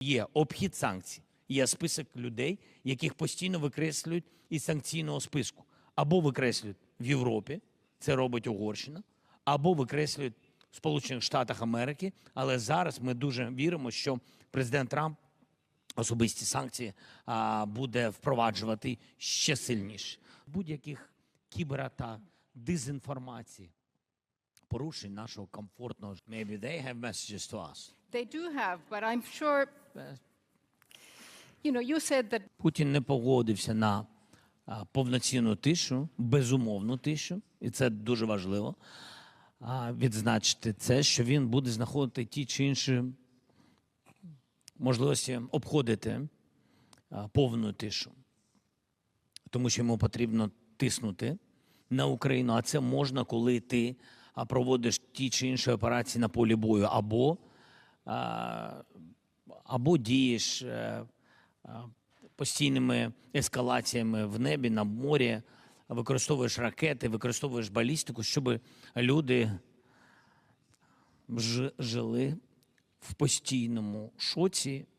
Є обхід санкцій, є список людей, яких постійно викреслюють із санкційного списку. Або викреслюють в Європі, це робить Угорщина, або викреслюють в Сполучених Штатах Америки. Але зараз ми дуже віримо, що президент Трамп особисті санкції буде впроваджувати ще сильніше. Будь-яких кібера та дезінформації, порушень нашого комфортного. Maybe they have messages to us. They do have, but I'm sure, you know, you said that Путін не погодився на а, повноцінну тишу, безумовну тишу, і це дуже важливо а, відзначити це, що він буде знаходити ті чи інші можливості обходити а, повну тишу, тому що йому потрібно тиснути на Україну, а це можна, коли ти проводиш ті чи інші операції на полі бою, або, або дієш. е, постійними ескалаціями в небі, на морі, використовуєш ракети, використовуєш балістику, щоб люди жили в постійному шоці